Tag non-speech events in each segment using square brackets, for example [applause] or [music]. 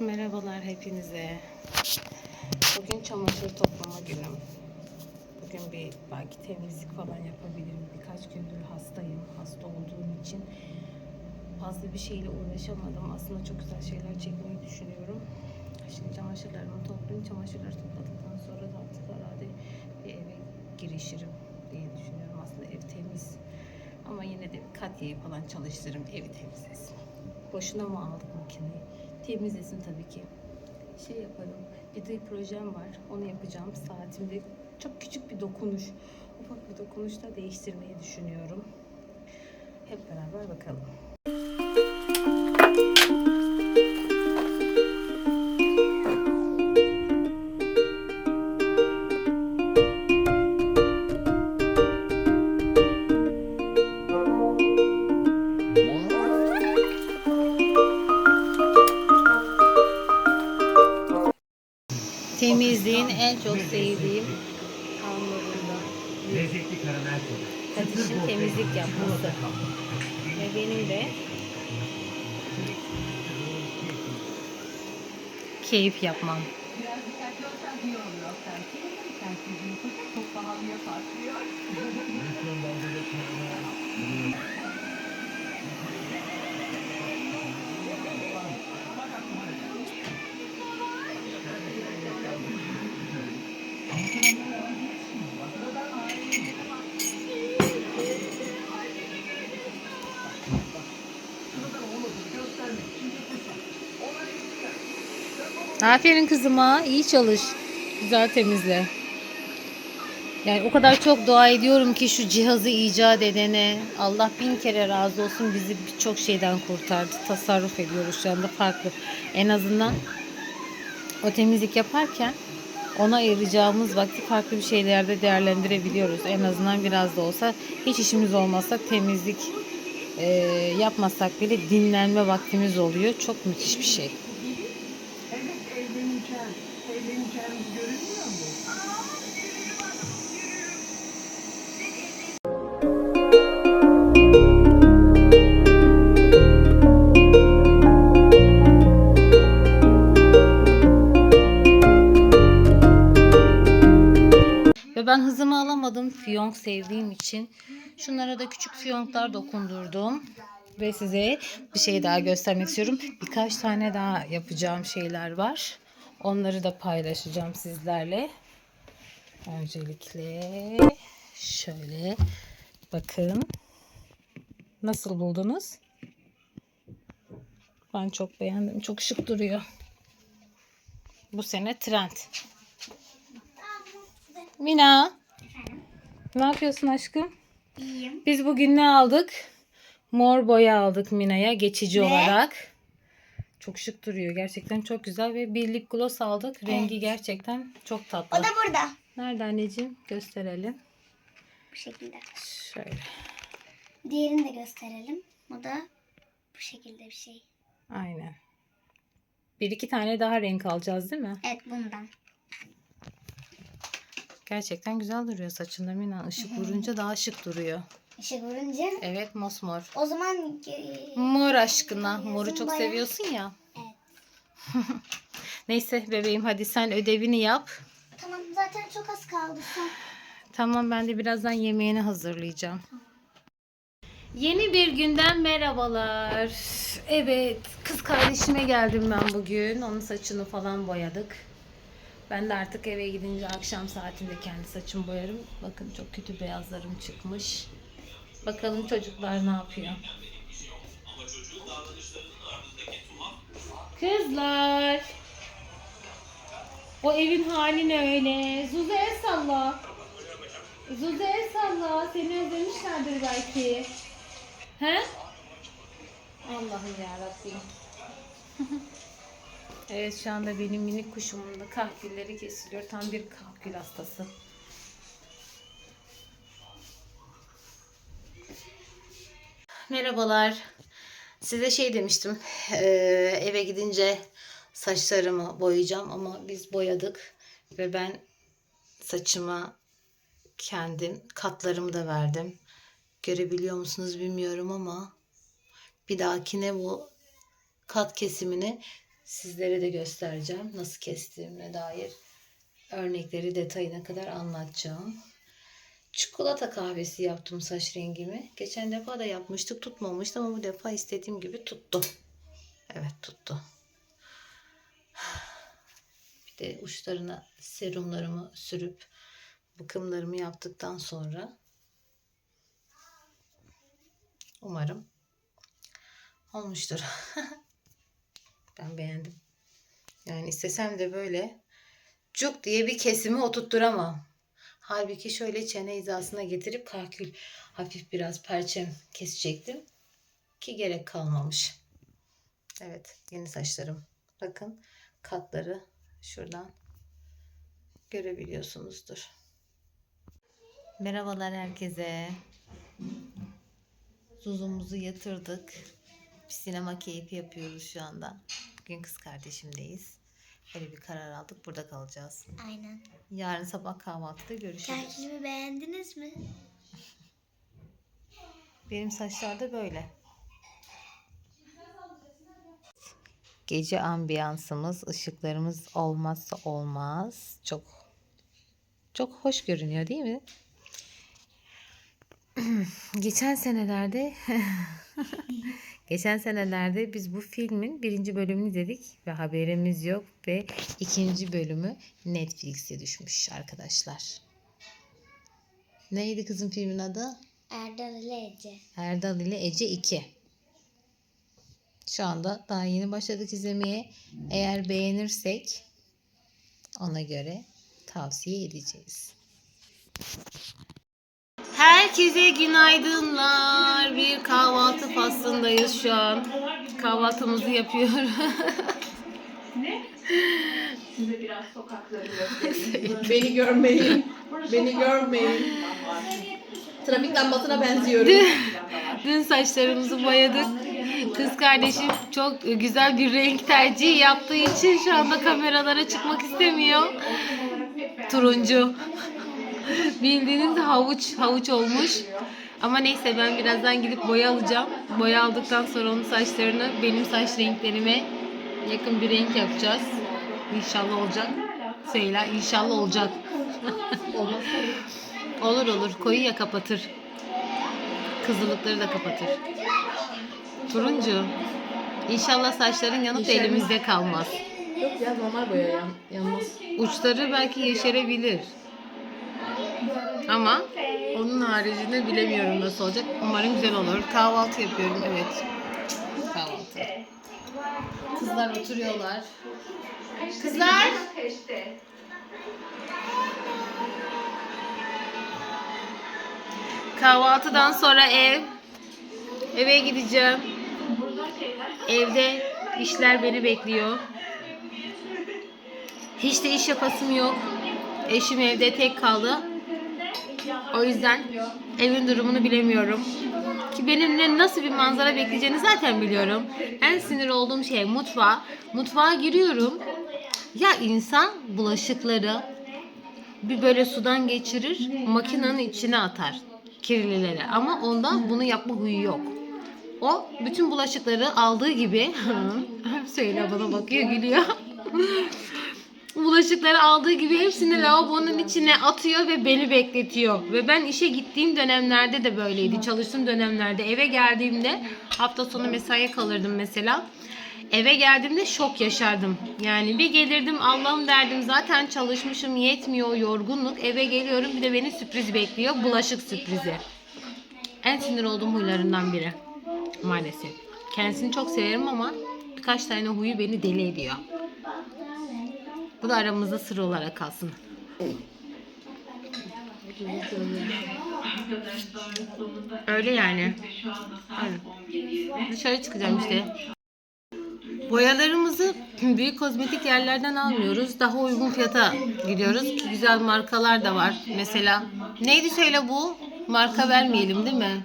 Merhabalar hepinize. Bugün çamaşır toplama günüm. Bugün bir belki temizlik falan yapabilirim. Birkaç gündür hastayım. Hasta olduğum için fazla bir şeyle uğraşamadım. Aslında çok güzel şeyler çekmeyi düşünüyorum. Şimdi çamaşırlarımı toplayayım. Çamaşırları topladıktan sonra da artık herhalde bir eve girişirim diye düşünüyorum. Aslında ev temiz. Ama yine de Katya'yı falan çalıştırırım evi temizlesin. Boşuna mı aldık makineyi? Temizlesin tabii ki. Şey yaparım. Bir de projem var. Onu yapacağım. Saatimde çok küçük bir dokunuş. Ufak bir dokunuşla değiştirmeyi düşünüyorum. Hep beraber bakalım. Temizliğin en çok sevdiğim anlarında. Lezzetli karamel tadı. Katışın temizlik yapması. Ve benim de keyif yapmam. Aferin kızıma. iyi çalış. Güzel temizle. Yani o kadar çok dua ediyorum ki şu cihazı icat edene Allah bin kere razı olsun bizi birçok şeyden kurtardı. Tasarruf ediyoruz şu anda farklı. En azından o temizlik yaparken ona ayıracağımız vakti farklı bir şeylerde değerlendirebiliyoruz. En azından biraz da olsa hiç işimiz olmazsa temizlik e, yapmasak bile dinlenme vaktimiz oluyor. Çok müthiş bir şey. Alamadım fiyonk sevdiğim için. Şunlara da küçük fiyonklar dokundurdum. Ve size bir şey daha göstermek istiyorum. Birkaç tane daha yapacağım şeyler var. Onları da paylaşacağım sizlerle. Öncelikle şöyle bakın. Nasıl buldunuz? Ben çok beğendim. Çok şık duruyor. Bu sene trend. Mina. Ne yapıyorsun aşkım? İyiyim. Biz bugün ne aldık? Mor boya aldık Mina'ya geçici olarak. Çok şık duruyor. Gerçekten çok güzel ve bir lip gloss aldık. Rengi gerçekten çok O tatlı. da burada. Nerede anneciğim? Gösterelim. Bu şekilde. Şöyle. Diğerini de gösterelim. O da bu şekilde bir şey. Aynen. Bir iki tane daha renk alacağız değil mi? Evet bundan. Gerçekten güzel duruyor saçında Mina. Işık vurunca daha şık duruyor. Işık vurunca. Evet mosmor. O zaman Mor aşkına. Moru çok bayağı- seviyorsun ya. Evet. [laughs] Neyse bebeğim hadi sen ödevini yap. tamam zaten çok az kaldı. Son. Tamam ben de birazdan yemeğini hazırlayacağım. Yeni bir günden merhabalar. Evet kız kardeşime geldim ben bugün. Onun saçını falan boyadık. Ben de artık eve gidince akşam saatinde kendi saçımı boyarım. Bakın çok kötü beyazlarım çıkmış. Bakalım çocuklar ne yapıyor. Kızlar. O evin hali ne öyle? Zuzu el salla. Zuzu el salla. Seni özlemişlerdir belki. He? Allah'ım yarabbim. [laughs] evet şu anda benim minik kuşumun da kahkülleri kesiliyor. Tam bir kahkül hastası. Merhabalar. Size şey demiştim. eee, eve gidince saçlarımı boyayacağım ama biz boyadık ve ben saçıma kendim katlarımı da verdim. Görebiliyor musunuz bilmiyorum ama bir dahakine bu kat kesimini Sizlere de göstereceğim nasıl kestiğime dair örnekleri detayına kadar anlatacağım. Çikolata kahvesi yaptım saç rengimi. Geçen defa da yapmıştık tutmamıştı ama bu defa istediğim gibi tuttu. Evet tuttu. Bir de uçlarına serumlarımı sürüp bakımlarımı yaptıktan sonra umarım olmuştur. [laughs] ben beğendim. Yani istesem de böyle cuk diye bir kesimi oturtturamam. Halbuki şöyle çene hizasına getirip kalkül hafif biraz perçem kesecektim. Ki gerek kalmamış. Evet yeni saçlarım. Bakın katları şuradan görebiliyorsunuzdur. Merhabalar herkese. Zuzumuzu yatırdık. Bir sinema keyfi yapıyoruz şu anda. Bugün kız kardeşimdeyiz. Öyle bir karar aldık. Burada kalacağız. Aynen. Yarın sabah kahvaltıda görüşürüz. Tatilimi beğendiniz mi? Benim saçlar da böyle. Gece ambiyansımız, ışıklarımız olmazsa olmaz. Çok çok hoş görünüyor değil mi? [clears throat] Geçen senelerde [laughs] geçen senelerde biz bu filmin birinci bölümünü dedik ve haberimiz yok ve ikinci bölümü Netflix'e düşmüş arkadaşlar. Neydi kızın filmin adı? Erdal ile Ece. Erdal ile Ece 2. Şu anda daha yeni başladık izlemeye. Eğer beğenirsek ona göre tavsiye edeceğiz. Herkese günaydınlar. Bir kahvaltı faslındayız şu an. Kahvaltımızı yapıyoruz. [laughs] Beni görmeyin. Beni görmeyin. Trafik lambasına benziyorum. Dün saçlarımızı boyadık. Kız kardeşim çok güzel bir renk tercihi yaptığı için şu anda kameralara çıkmak istemiyor. Turuncu. Bildiğiniz havuç havuç olmuş. Ama neyse ben birazdan gidip boya alacağım. Boya aldıktan sonra onun saçlarını benim saç renklerime yakın bir renk yapacağız. İnşallah olacak. Söyle inşallah olacak. [laughs] olur olur koyu ya kapatır. Kızılıkları da kapatır. Turuncu. İnşallah saçların yanıp da elimizde kalmaz. Yok ya normal boya yan, yanmaz. Uçları belki yeşerebilir. Ama onun haricinde bilemiyorum nasıl olacak. Umarım güzel olur. Kahvaltı yapıyorum evet. Kahvaltı. Kızlar oturuyorlar. Kızlar. Kahvaltıdan sonra ev. Eve gideceğim. Evde işler beni bekliyor. Hiç de iş yapasım yok. Eşim evde tek kaldı. O yüzden evin durumunu bilemiyorum. Ki benimle nasıl bir manzara bekleyeceğini zaten biliyorum. En sinir olduğum şey mutfağa. Mutfağa giriyorum. Ya insan bulaşıkları bir böyle sudan geçirir, makinenin içine atar kirlileri. Ama ondan bunu yapma huyu yok. O bütün bulaşıkları aldığı gibi [laughs] söyle bana bakıyor gülüyor. Bulaşıkları aldığı gibi hepsini lavabonun içine atıyor ve beni bekletiyor. Ve ben işe gittiğim dönemlerde de böyleydi. Çalıştığım dönemlerde eve geldiğimde hafta sonu mesaiye kalırdım mesela. Eve geldiğimde şok yaşardım. Yani bir gelirdim Allah'ım derdim zaten çalışmışım yetmiyor yorgunluk. Eve geliyorum bir de beni sürpriz bekliyor. Bulaşık sürprizi. En sinir olduğum huylarından biri. Maalesef. Kendisini çok severim ama birkaç tane huyu beni deli ediyor. Bu da aramızda sır olarak kalsın. Öyle yani. Aynen. Dışarı çıkacağım işte. Boyalarımızı büyük kozmetik yerlerden almıyoruz. Daha uygun fiyata gidiyoruz güzel markalar da var. Mesela neydi söyle bu? Marka vermeyelim değil mi?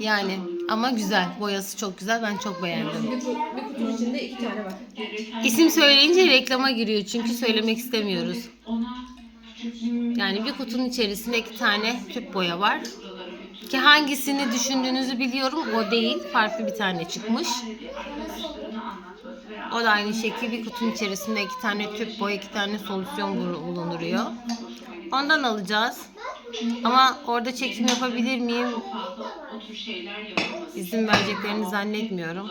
Yani ama güzel. Boyası çok güzel. Ben çok beğendim. Bir, kutunun içinde iki tane var. İsim söyleyince reklama giriyor çünkü söylemek istemiyoruz. Yani bir kutunun içerisinde iki tane tüp boya var. Ki hangisini düşündüğünüzü biliyorum. O değil. Farklı bir tane çıkmış. O da aynı şekilde bir kutunun içerisinde iki tane tüp boy, iki tane solüsyon bulu- bulunuyor. Ondan alacağız. Ama orada çekim yapabilir miyim? İzin vereceklerini zannetmiyorum.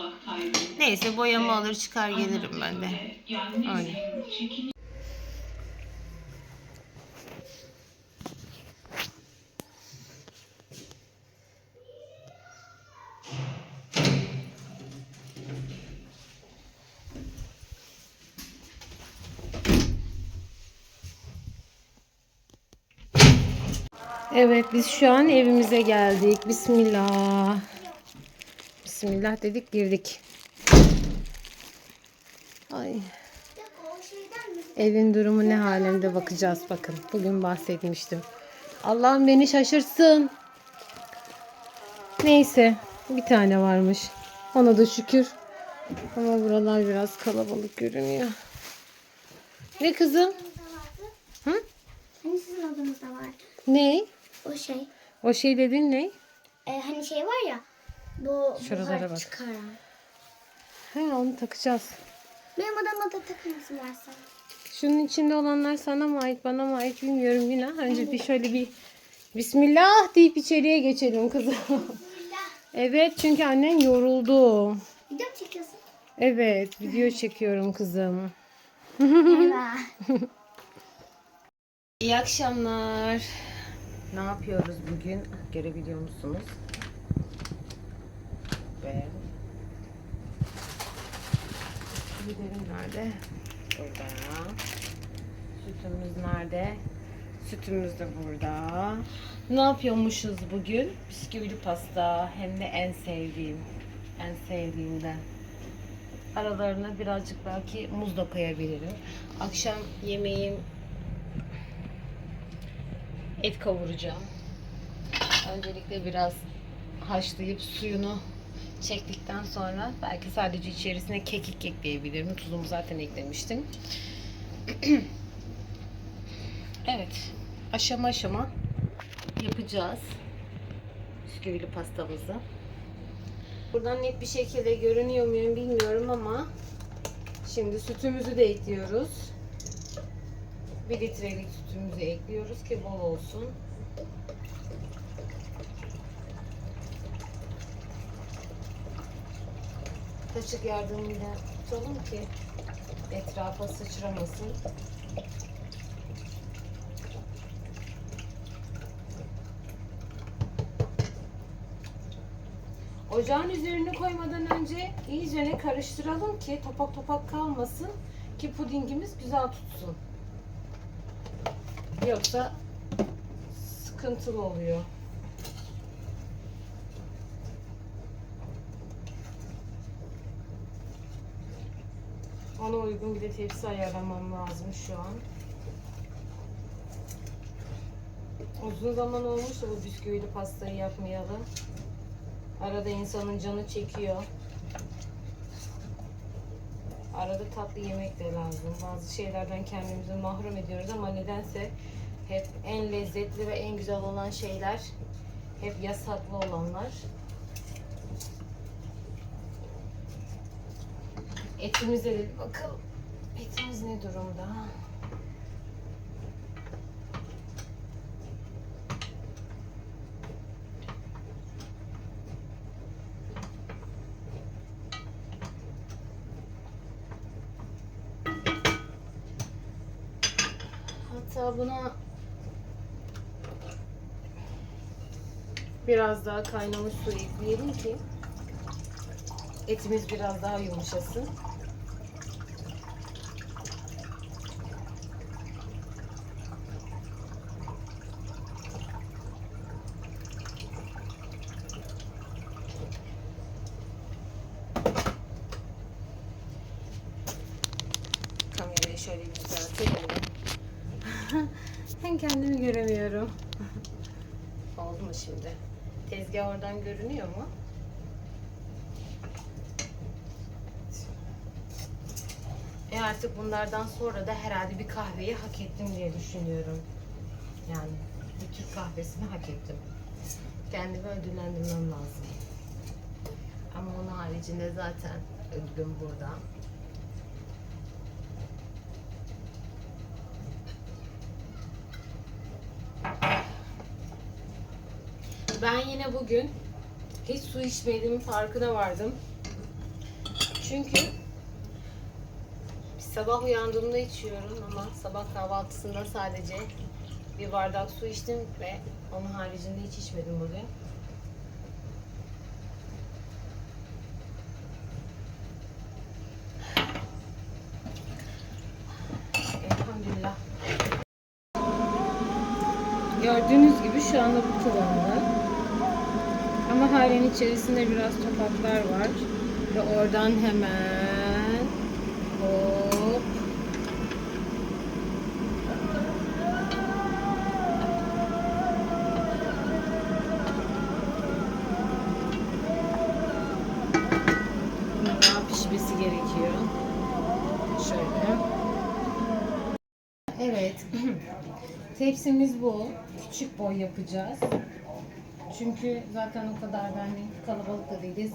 Neyse boyamı alır çıkar gelirim ben de. Öyle. Evet biz şu an evimize geldik. Bismillah. Bismillah dedik girdik. Ay. Evin durumu ne halinde bakacağız bakın. Bugün bahsetmiştim. Allah'ım beni şaşırsın. Neyse bir tane varmış. Ona da şükür. Ama buralar biraz kalabalık görünüyor. Ne kızım? Hı? Hani sizin odanızda vardı. Ne? O şey. O şey dedin ne? e, hani şey var ya. Bu Şuralara buhar bak. çıkaran. He onu takacağız. Benim odama da takılması varsa. Şunun içinde olanlar sana mı ait bana mı ait bilmiyorum yine. Önce bir şöyle bir Bismillah deyip içeriye geçelim kızım. evet çünkü annen yoruldu. Video mu çekiyorsun? Evet video çekiyorum kızım. Merhaba. [laughs] İyi akşamlar. Ne yapıyoruz bugün? Görebiliyor musunuz? Ve Giderim nerede? Burada. Sütümüz nerede? Sütümüz de burada. Ne yapıyormuşuz bugün? Bisküvili pasta. Hem de en sevdiğim. En sevdiğimden. Aralarına birazcık belki muz da koyabilirim. Akşam yemeğim et kavuracağım. Öncelikle biraz haşlayıp suyunu çektikten sonra belki sadece içerisine kekik ekleyebilirim. Tuzumu zaten eklemiştim. [clears throat] evet. Aşama aşama yapacağız. Bisküvili pastamızı. Buradan net bir şekilde görünüyor muyum bilmiyorum ama şimdi sütümüzü de ekliyoruz. 1 litrelik sütümüzü ekliyoruz ki bol olsun. Kaşık yardımıyla tutalım ki etrafa sıçramasın. Ocağın üzerine koymadan önce iyice karıştıralım ki topak topak kalmasın ki pudingimiz güzel tutsun. Yoksa sıkıntılı oluyor. Ona uygun bir de tepsi ayarlamam lazım şu an. Uzun zaman olmuştu bu bisküvili pastayı yapmayalı. Arada insanın canı çekiyor. Arada tatlı yemek de lazım. Bazı şeylerden kendimizi mahrum ediyoruz ama nedense hep en lezzetli ve en güzel olan şeyler hep yasaklı olanlar. Etimize de bakalım. Etimiz ne durumda? Biraz daha kaynamış su ekleyelim ki etimiz biraz daha yumuşasın. Kamerayı şöyle bir düzeltelim. [laughs] ben kendimi göremiyorum. [laughs] Oldu mu şimdi? Tezgah oradan görünüyor mu? E artık bunlardan sonra da herhalde bir kahveyi hak ettim diye düşünüyorum. Yani bir Türk kahvesini hak ettim. Kendimi ödüllendirmem lazım. Ama onun haricinde zaten ödülüm burada. Ben yine bugün hiç su içmediğimin farkına vardım. Çünkü sabah uyandığımda içiyorum ama sabah kahvaltısında sadece bir bardak su içtim ve onun haricinde hiç içmedim bugün. Elhamdülillah. Gördüğünüz gibi şu anda bu kıvamda. Ama halen içerisinde biraz topaklar var. Ve oradan hemen hop daha pişmesi gerekiyor. Şöyle. Evet. [clears throat] Tepsimiz bu. Küçük boy yapacağız. Çünkü zaten o kadar da hani kalabalık da değiliz.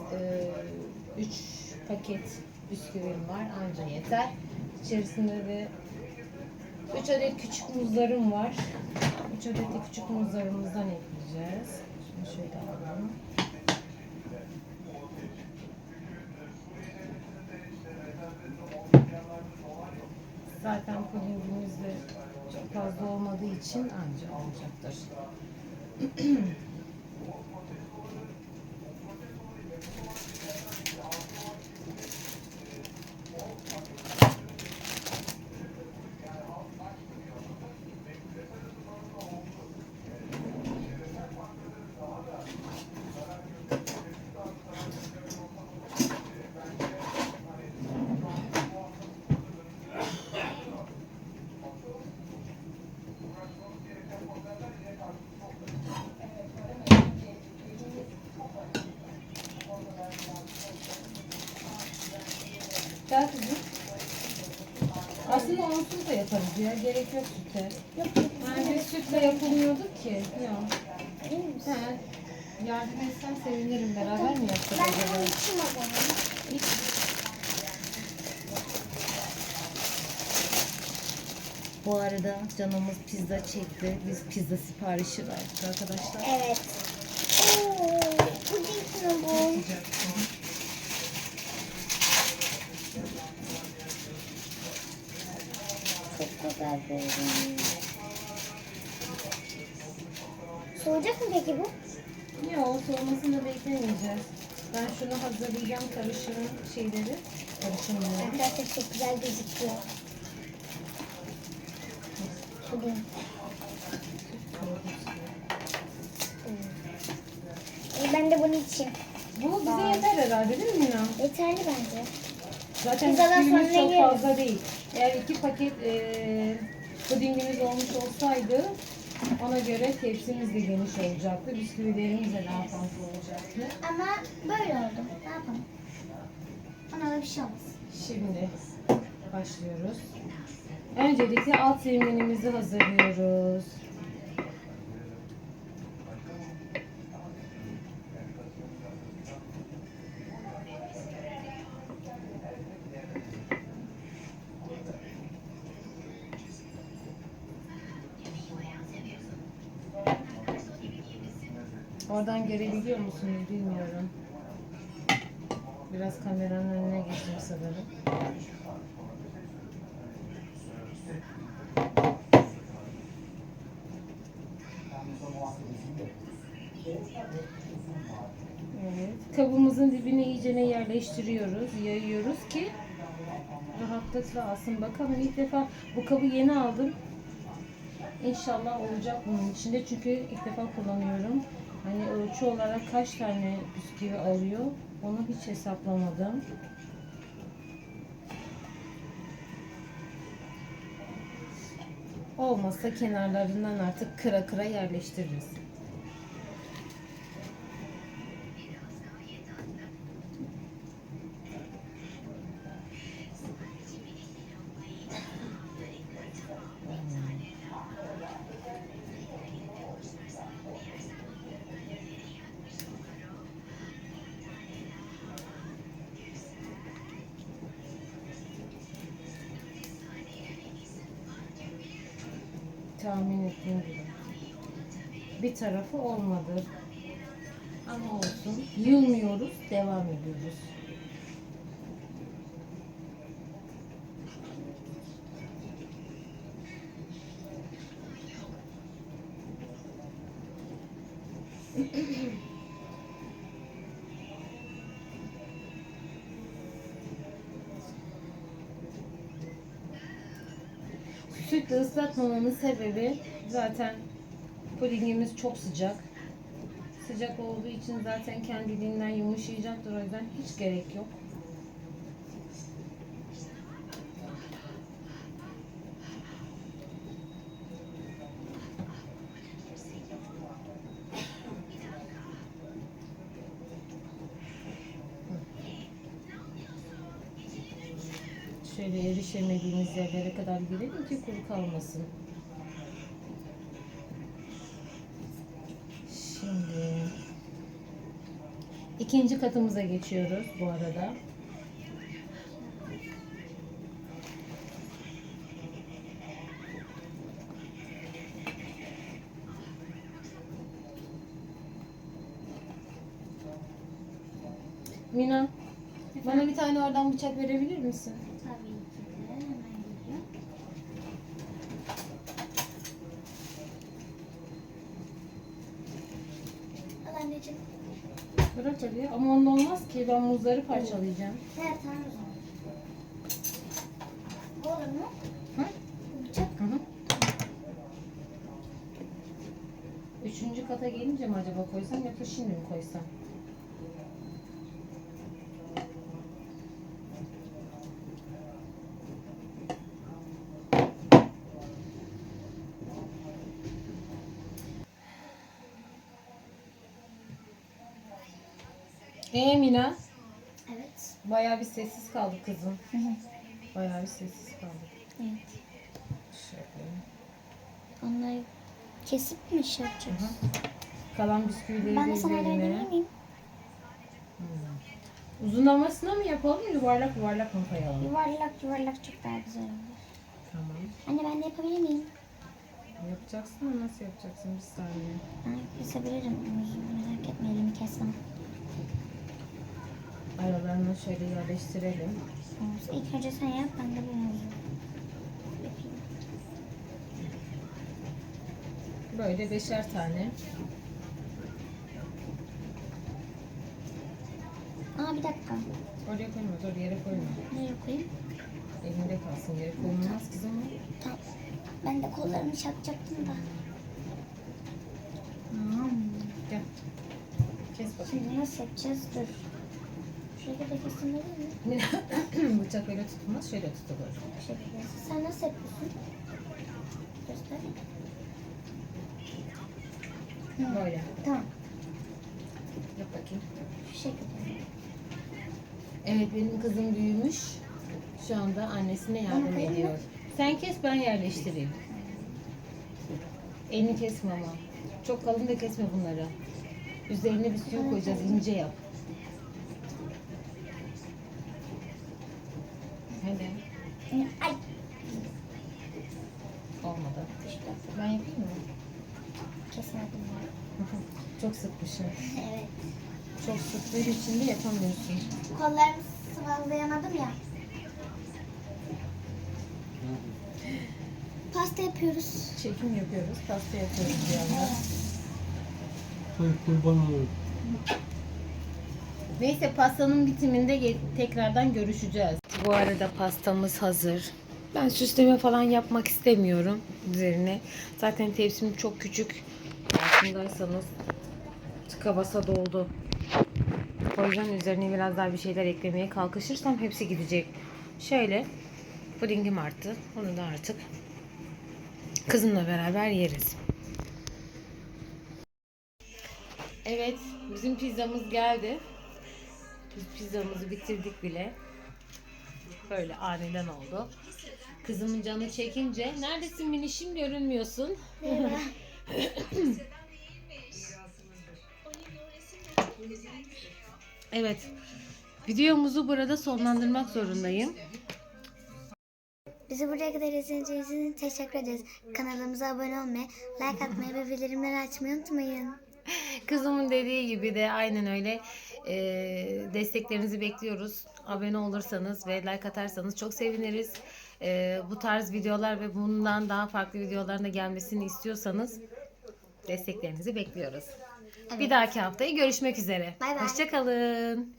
3 paket bisküvim var anca yeter. İçerisinde de 3 adet küçük muzlarım var. 3 adet de küçük muzlarımızdan ekleyeceğiz. Şunu şöyle alalım. Zaten pudingimiz de çok fazla olmadığı için anca olacaktır. [clears throat] Gel kızım. Aslında onsuz da yaparız ya. Gerek yok süte. Yani biz sütle yapılmıyorduk ki. Yok. He. Yardım etsen sevinirim. Beraber mi yapsak Ben acaba? onu içim o zaman. Hiç. Bu arada canımız pizza çekti. Biz pizza siparişi verdik arkadaşlar. Evet. Oo, puding mi bu? Çok güzel görünüyor. Soğuyacak mı peki bu? Yok, soğumasını beklemeyeceğiz. Ben şunu hazırlayacağım karışımın şeyleri. Karışımları. Arkadaşlar çok güzel gözüküyor. İyi, Ben de bunu içeyim. Bu bize yeter herhalde değil mi Mina? Yeterli bence. Zaten bisküvimiz sonra çok yeriz. fazla değil. Eğer iki paket eee pudingimiz olmuş olsaydı ona göre tepsimiz de geniş olacaktı. Bisküvilerimiz de daha fazla olacaktı. Ama böyle oldu. Ne yapalım? Ona da bir şey olmaz. Şimdi başlıyoruz. Öncelikle alt zeminimizi hazırlıyoruz. Oradan görebiliyor musunuz bilmiyorum. Biraz kameranın önüne geçtim sanırım. Evet. Kabımızın dibine iyicene yerleştiriyoruz, yayıyoruz ki rahatlıkla alsın. Bakalım ilk defa bu kabı yeni aldım. İnşallah olacak bunun içinde çünkü ilk defa kullanıyorum. Hani ölçü olarak kaç tane bisküvi alıyor onu hiç hesaplamadım. Olmazsa kenarlarından artık kıra kıra yerleştiririz. Tahmin ettiğim gibi. Bir tarafı olmadı. Ama olsun. Yılmıyoruz. Devam ediyoruz. Islatmamamın sebebi zaten pudingimiz çok sıcak. Sıcak olduğu için zaten kendiliğinden yumuşayacaktır. O yüzden hiç gerek yok. Şöyle erişemediğimiz yerlere kadar girelim ki kuru kalmasın. Şimdi ikinci katımıza geçiyoruz bu arada. Mina, bana bir tane oradan bıçak verebilir misin? Tabii ki de hemen geliyor. Al anneciğim. Bırak hadi. Ama onda olmaz ki. Ben muzları parçalayacağım. Ver tamam olur mu? Hı? Bıçak. Hı hı. Üçüncü kata gelince mi acaba koysam yoksa şimdi mi koysam? Ee Mina, Evet. bayağı bir sessiz kaldı kızım. Hı hı. Bayağı bir sessiz kaldı. Evet. Şöyle. Onları kesip mi şey yapacağız? Kalan bisküvileri Ben de sana üzerine. verebilir miyim? Uzunlamasına mı yapalım, yuvarlak yuvarlak mı koyalım? Yuvarlak yuvarlak çok daha güzel olur. Tamam. Anne ben de yapabilir miyim? Yapacaksın ama nasıl yapacaksın bir saniye. Ben kesebilirim. Merak etme elimi kesmem. Aralarına şöyle yerleştirelim. Muz. İlk önce sen yap ben de bu muzu yapayım. Böyle beşer tane. Aa bir dakika. Oraya koyma, dur yere koyma. Nereye koyayım? Elinde kalsın, yere koyulmaz kızım. Tamam. Ben de kollarımı çakacaktım da. Hmm. Gel. Kes bakayım. Şimdi nasıl yapacağız? Dur. Da kesin verir mi? [clears throat] Bıçak öyle tutulmaz, şöyle tutulur. Bu şekilde. Sen nasıl yapıyorsun? Göster. Hı. Böyle. Tamam. Yap bakayım. Şu şekilde. Evet, benim kızım büyümüş. Şu anda annesine yardım mı? ediyor. Sen kes, ben yerleştireyim. Elini kesme ama. Çok kalın da kesme bunları. Üzerine bisküvi koyacağız, ince yap. Hadi. Ay. Olmadı. Şurada. Ben yapayım mı? Kesemedim ya. Çok sıkmışım. Evet. Çok sıktığın için de yapamıyorsun. Kollarımı sıvazlayamadım ya. Pasta yapıyoruz. Çekim yapıyoruz, pasta yapıyoruz bir yandan. Ay kurban olurum. Neyse pastanın bitiminde ge- tekrardan görüşeceğiz. Bu arada pastamız hazır. Ben süsleme falan yapmak istemiyorum üzerine. Zaten tepsim çok küçük. Farkındaysanız basa doldu. O yüzden üzerine biraz daha bir şeyler eklemeye kalkışırsam hepsi gidecek. Şöyle pudingim arttı. Onu da artık kızımla beraber yeriz. Evet, bizim pizzamız geldi. Biz pizzamızı bitirdik bile. Böyle aniden oldu. Kızımın canı çekince, neredesin minişim görünmüyorsun. [laughs] evet, videomuzu burada sonlandırmak zorundayım. Bizi buraya kadar izlediğiniz için teşekkür ederiz. Kanalımıza abone olmayı, like atmayı ve bildirimleri açmayı unutmayın. Kızımın dediği gibi de aynen öyle. Ee, desteklerinizi bekliyoruz. Abone olursanız ve like atarsanız çok seviniriz. Ee, bu tarz videolar ve bundan daha farklı videoların da gelmesini istiyorsanız desteklerinizi bekliyoruz. Bir dahaki haftaya görüşmek üzere. Bay bay. Hoşçakalın.